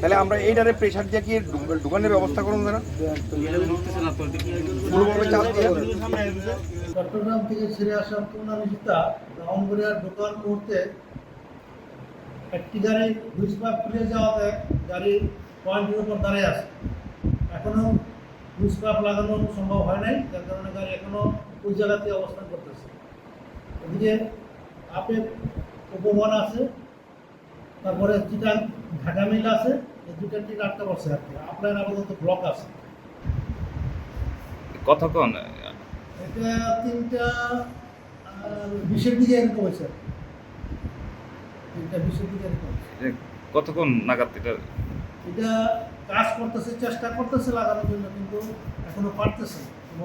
তাহলে আমরা এইটারে প্রেশার দিয়ে কি ঢুকানোর ব্যবস্থা করুন দিয়ে। চট্টগ্রাম থেকে ছেড়ে আসা পূর্ণানিশিতা রাউন্ডগড়িয়ার ঢোকার মুহূর্তে একটি গাড়ি দুই স্পাক খুলে যাওয়াতে গাড়ি পয়েন্টের উপর দাঁড়িয়ে আছে। এখনও দুই স্পাক লাগানো সম্ভব হয় নাই যার কারণে গাড়ি এখনও ওই জায়গাতে অবস্থান করতেছে। এদিকে আপে উপবন আছে তারপরে যেটা ঢাকা মিল আছে এই দুটা ট্রেন আটটা বসে আর কি আপনার আপাতত ব্লক আছে। কতক্ষণ এটা তিনটা বিশের দিকে এরকম হয়েছে। তিনটা বিশের দিকে এরকম। কতক্ষণ নাগাদ এটা। এটা কাজ করতেছে চেষ্টা করতেছে লাগানোর জন্য কিন্তু এখনও পারতেছে না,